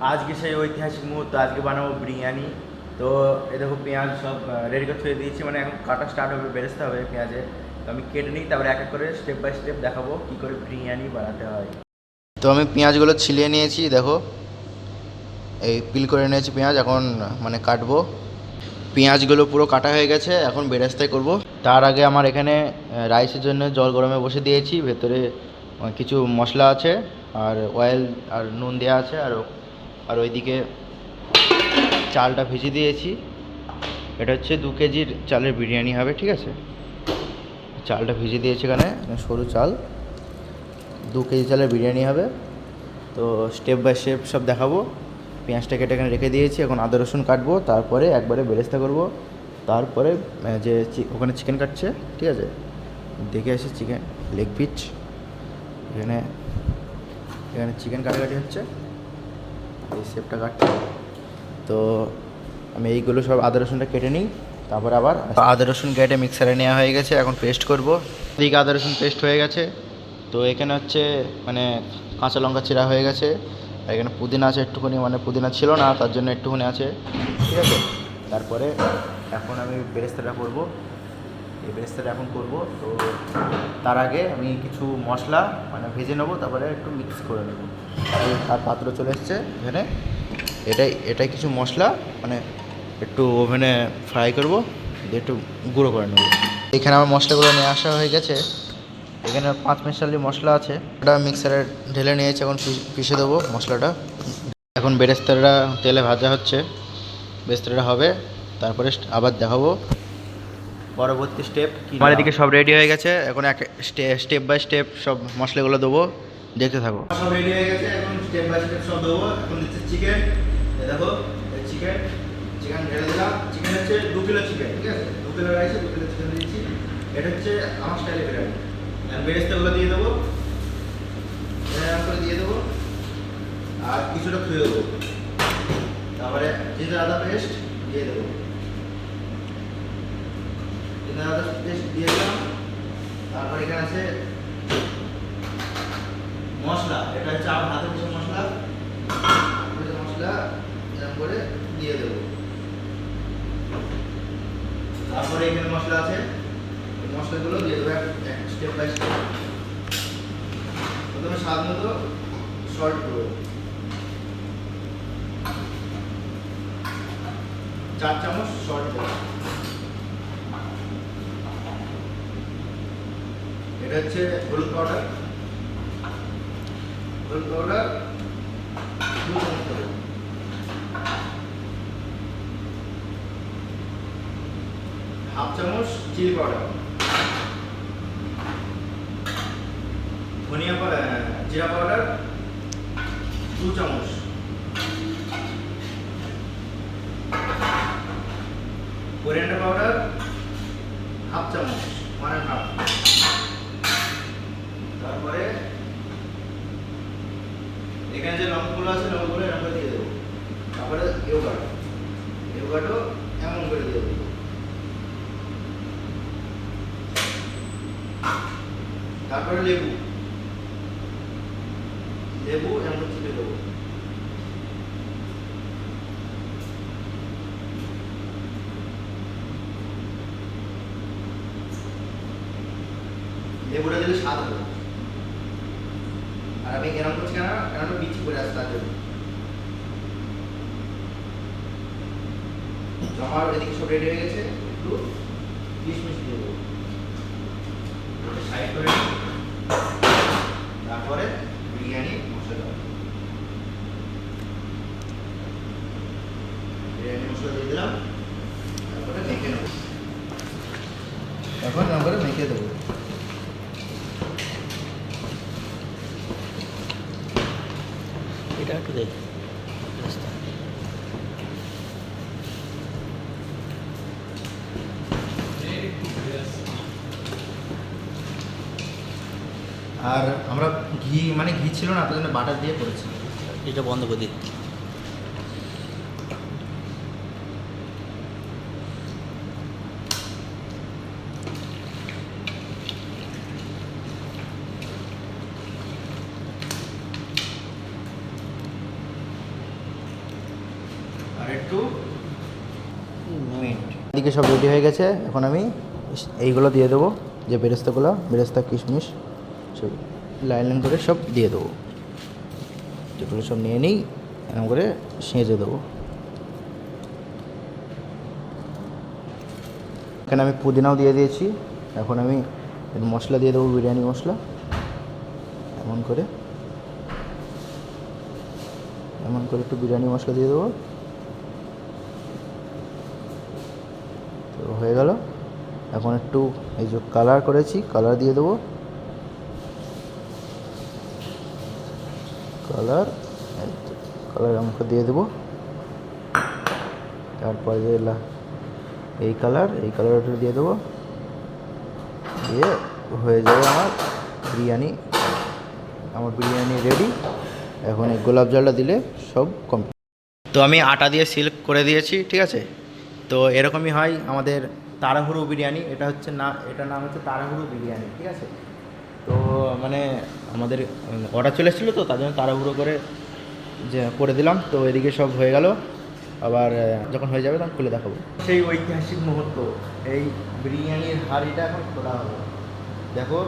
আজকে সেই ঐতিহাসিক মুহূর্ত, আজকে বানাবো বিরিয়ানি। তো এ দেখো পেঁয়াজ সব রেডি করে থুয়ে দিয়েছি। মানে এখন কাটা স্টার্ট হবে, বেরেস্তে হবে পেঁয়াজে। তো আমি কেটে নিই, তারপরে এক এক করে স্টেপ বাই স্টেপ দেখাবো কী করে বিরিয়ানি বানাতে হয়। তো আমি পেঁয়াজগুলো ছিলিয়ে নিয়েছি, দেখো। এই পিল করে নিয়েছি পেঁয়াজ, এখন মানে কাটবো। পেঁয়াজগুলো পুরো কাটা হয়ে গেছে, এখন বেরেস্তায় করব। তার আগে আমার এখানে রাইসের জন্য জল গরমে বসে দিয়েছি। ভেতরে কিছু মশলা আছে, আর অয়েল আর নুন দেওয়া আছে, আর আর ওইদিকে চালটা ভিজিয়ে দিয়েছি। এটা হচ্ছে দু কেজির চালের বিরিয়ানি হবে, ঠিক আছে? চালটা ভিজিয়ে দিয়েছি এখানে সরু চাল। দু কেজি চালের বিরিয়ানি হবে। তো স্টেপ বাই স্টেপ সব দেখাবো। পেঁয়াজটা কেটে এখানে রেখে দিয়েছি, এখন আদা, রসুন কাটবো, তারপরে একবারে বেরেস্তা করব। তারপরে যে ওখানে চিকেন কাটছে, ঠিক আছে? দেখে আসি চিকেন লেগ পিচ এখানে এখানে চিকেন কাটাকাটি হচ্ছে। এই শেপটা কাটছে। তো আমি এইগুলো সব আদা রসুনটা কেটে নিই, তারপর আবার আদা, রসুন কেটে মিক্সারে নেওয়া হয়ে গেছে, এখন পেস্ট করব। এদিকে আদা, রসুন পেস্ট হয়ে গেছে। তো এখানে হচ্ছে মানে কাঁচা লঙ্কা চিরা হয়ে গেছে। আর এখানে পুদিনা আছে, একটুখানি মানে পুদিনা ছিল না, তার জন্য একটুখানি আছে। ঠিক আছে? তারপরে এখন আমি বেরেস্তাটা করব। এই বেরেস্তাটা এখন করব। তো তার আগে আমি কিছু মশলা মানে ভেজে নেব, তারপরে একটু মিক্স করে নেব। আর পাত্র চলে এসছে এখানে। এটাই এটাই কিছু মশলা মানে একটু ওভেনে ফ্রাই করব দিয়ে একটু গুঁড়ো করে নেব। এখানে আমার মশলাগুলো নিয়ে আসা হয়ে গেছে। এখানে পাঁচ মিশালি মশলা আছে। ওটা মিক্সারে ঢেলে নিয়েছে এখন পিষে দেবো মশলাটা। এখন বেরেস্তাটা তেলে ভাজা হচ্ছে। বেরেস্তাটা হবে তারপরে আবার দেখাবো। পরবর্তী স্টেপ আমার এদিকে সব রেডি হয়ে গেছে। এখন এক স্টেপ বাই স্টেপ সব মশলাগুলো দেবো। দেখতে থাকো। সব রেডি হয়ে গেছে, এখন স্টেপ বাই স্টেপ সব দেবো এখন চিকেন দেখো চিকেন চিকেন ঢেলে দিলাম। চিকেন হচ্ছে দু কিলো চিকেন ঠিক আছে? দু কিলো রাইসে দু কিলো চিকেন দিচ্ছি এটা হচ্ছে আমার স্টাইলে বিরিয়ানি। আর দিয়ে দেবো। করে দিয়ে দেবো। আর কিছুটা খুঁয়ে দেবো। তারপরে জিঞ্জার আদা পেস্ট দিয়ে দেবো। আদা পেস্ট দিয়ে দিলাম। তারপরে এখানে আছে মশলা এটা হচ্ছে আমার হাতে কিছু মশলা। মশলা এরকম করে দিয়ে দেবো। তারপরে এখানে মশলা আছে? মশলাগুলো দিয়ে দেবো এক স্টেপ বাই স্টেপ প্রথমে স্বাদ মতো সল্ট করব চার চামচ সল্ট দেবো। এটা হচ্ছে হলুদ পাউডার হলুদ পাউডার দু চামচ দেবো। হাফ চামচ চিলি পাউডার। ধনিয়া জিরা পাউডার দু চামচ কোরিয়ান্ডার পাউডার হাফ চামচ ওয়ান অ্যান্ড হাফ তারপরে এখানে যে লঙ্কগুলো আছে লঙ্কগুলো এরকম করে দিয়ে দেবো তারপরে ইয়োগাট ইয়োগাটও এমন করে দিয়ে দেবো তারপরে লেবু। লেবু এমন চিপে দেবো লেবুটা দিলে স্বাদ হবে। আর আমি এরকম করছি কেন? কেন বিচি করে আসতে তার জন্য। এদিকে সব রেডি হয়ে গেছে। একটু কিশমিশ দেবো। সাইড করে নিই। তারপরে বিরিয়ানি মশলা বিরিয়ানি মশলা দিয়ে দিলাম তারপরে মেখে নেব এখন তারপরে মেখে দেবো এটা একটু দেখ আর আমরা ঘি মানে ঘি ছিল না তার জন্য বাটার দিয়ে করেছি। এটা বন্ধ করে দিই এদিকে সব রেডি হয়ে গেছে। এখন আমি এইগুলো দিয়ে দেবো যে বেরেস্তাগুলো বেরেস্তা কিশমিশ। সব লাইন লাইন করে সব দিয়ে দেবো। যেগুলো সব নিয়ে নিই এরকম করে সেঁচে দেবো। এখানে আমি পুদিনাও দিয়ে দিয়েছি। এখন আমি মশলা দিয়ে দেবো, বিরিয়ানি মশলা। এমন করে। এমন করে একটু বিরিয়ানি মশলা দিয়ে দেবো। তো হয়ে গেল। এখন একটু এই যে কালার করেছি কালার দিয়ে দেবো। কালার কালার আমাকে দিয়ে দেবো। তারপরে যে এই কালার এই কালারটা দিয়ে দেবো। দিয়ে হয়ে যাবে আমার বিরিয়ানি। আমার বিরিয়ানি রেডি এখন এই গোলাপ জলটা দিলে সব কমপ্লিট তো আমি আটা দিয়ে সিল্ক করে দিয়েছি, ঠিক আছে? তো এরকমই হয় আমাদের তাড়াহুড়ো বিরিয়ানি। এটা হচ্ছে না, এটার নাম হচ্ছে তাড়াহুড়ো বিরিয়ানি, ঠিক আছে? তো মানে আমাদের অর্ডার চলে এসেছিল তো তার জন্য তাড়াহুড়ো করে যে করে দিলাম। তো এদিকে সব হয়ে গেল। আবার যখন হয়ে যাবে তখন খুলে দেখাবো। সেই ঐতিহাসিক মুহূর্ত এই বিরিয়ানির হাঁড়িটা এখন খোলা হবে। দেখো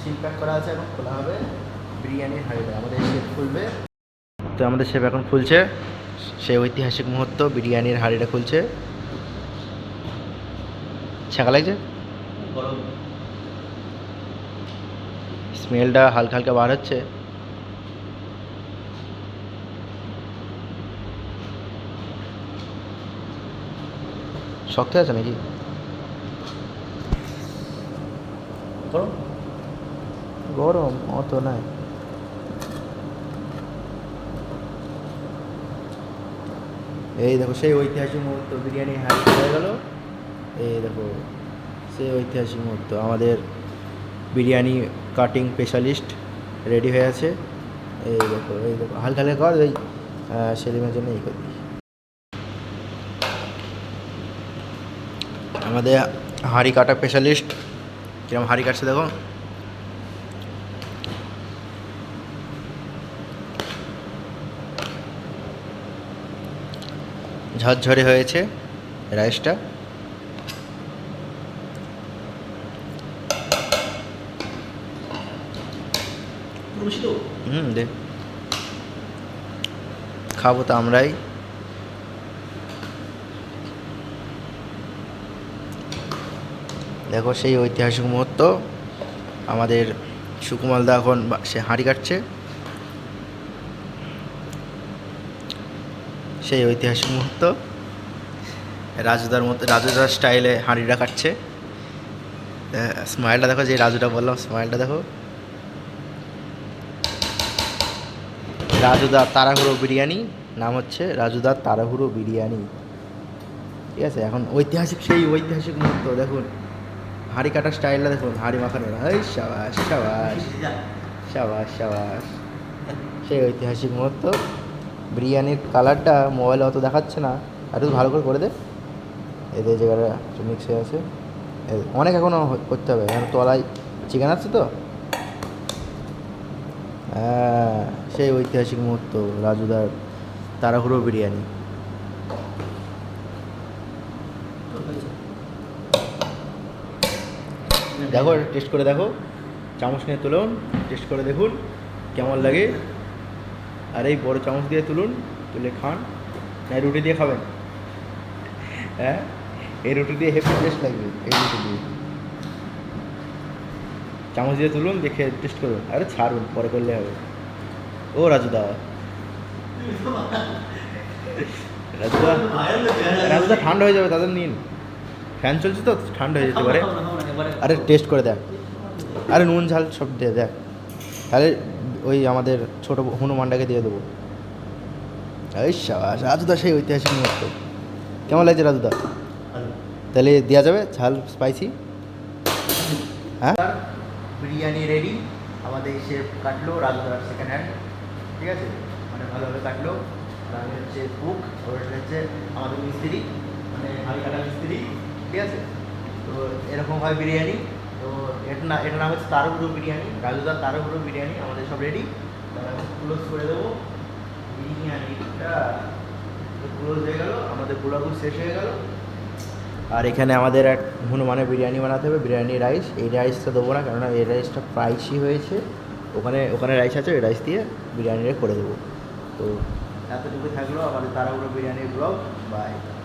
সিল প্যাক করা আছে এখন খোলা হবে বিরিয়ানির হাঁড়িটা। আমাদের শেফ খুলবে। তো আমাদের শেফ এখন খুলছে। সেই ঐতিহাসিক মুহূর্ত বিরিয়ানির হাঁড়িটা খুলছে। ছাকা লাগছে? গরম। স্মেলটা হালকা হালকা বার হচ্ছে। শক্ত আছে নাকি? গরম? গরম অত নাই। এই দেখো সেই ঐতিহাসিক মুহূর্ত বিরিয়ানি হাই হয়ে গেল। এই দেখো সেই ঐতিহাসিক মুহূর্ত আমাদের বিরিয়ানি কাটিং স্পেশালিস্ট রেডি হয়ে আছে। এই দেখো এই দেখো হালকা হালকা কর ওই সেলিমের জন্য এই করি। আমাদের হাঁড়ি কাটা স্পেশালিস্ট কিরম হাঁড়ি কাটছে দেখো। ঝরঝরে হয়েছে রাইসটা পুরো বেশি তো হুম, দে। খাব তো আমরাই। দেখো সেই ঐতিহাসিক মুহূর্ত। আমাদের সুকুমালদা এখন সে হাঁড়ি কাটছে। সেই ঐতিহাসিক মুহূর্ত। রাজুদার মতো, রাজুদার স্টাইলে হাঁড়িটা কাটছে। স্মাইলটা দেখো, যে রাজুটা বললাম স্মাইলটা দেখো। রাজুদার তারাহুড়ো বিরিয়ানি, নাম হচ্ছে রাজুদার তারাহুড়ো বিরিয়ানি। ঠিক আছে, এখন ঐতিহাসিক সেই ঐতিহাসিক মুহূর্ত, দেখুন। হাঁড়ি কাটার স্টাইলটা দেখুন, হাঁড়ি মাখানো এই সাবাস সাবাস সাবাস সাবাস। সেই ঐতিহাসিক মুহূর্ত। বিরিয়ানির কালারটা মোবাইলে অত দেখাচ্ছে না। একটু ভালো করে করে দে। এদের জায়গাটা মিক্স হয়ে আছে। অনেক এখনও করতে হবে। এখন তলায় চিকেন আছে তো? সেই ঐতিহাসিক মুহূর্ত, রাজুদার তাড়াহুড়ো বিরিয়ানি। দেখো টেস্ট করে দেখো। চামচ নিয়ে তুলুন টেস্ট করে দেখুন, কেমন লাগে। আর এই বড় চামচ দিয়ে তুলুন, তুলে খান। না রুটি দিয়ে খাবেন? হ্যাঁ এই রুটি দিয়ে হেভি টেস্ট লাগবে, এই রুটি দিয়ে। চামচ দিয়ে তুলুন দেখে টেস্ট করুন। আরে ছাড়ুন পরে করলে হবে। ও রাজুদা রাজুদা রাজুদা ঠান্ডা হয়ে যাবে তাদের নিন। ফ্যান চলছে তো ঠান্ডা হয়ে যেতে পারে। আরে টেস্ট করে দেখ। আরে নুন ঝাল সব দিয়ে দেখ। তাহলে ওই আমাদের ছোট হনুমানটাকে দিয়ে দেবো। এই সাবাস রাজুদা সেই ঐতিহাসিক মুহূর্ত। কেমন লাগছে রাজুদা তাহলে দেওয়া যাবে ঝাল স্পাইসি হ্যাঁ? বিরিয়ানি রেডি আমাদের শেফ কাটলো রাজুদার সেকেন্ড হ্যান্ড ঠিক আছে? মানে ভালোভাবে কাটলো। আমি হচ্ছে কুক ওর হচ্ছে আমাদের মিস্ত্রি মানে হাড়ি কাটা মিস্ত্রি। ঠিক আছে? তো এরকম হয় বিরিয়ানি। তো এটা না এটার নাম হচ্ছে তারগুড়ো বিরিয়ানি। রাজুদার তারগুড়ো বিরিয়ানি। আমাদের সব রেডি তারা ক্লোজ করে দেবো। বিরিয়ানিটা ক্লোজ হয়ে গেল। আমাদের পোলাও শেষ হয়ে গেল। আর এখানে আমাদের এক হনুমানের বিরিয়ানি বানাতে হবে, বিরিয়ানি রাইস এই রাইসটা দেবো না, কেননা এই রাইসটা প্রাইসই হয়েছে। ওখানে ওখানে রাইস আছে, ওই রাইস দিয়ে বিরিয়ানিটা করে দেবো। তো এতটুকু থাকল আমাদের তারাগুলো বিরিয়ানির ব্লগ বাই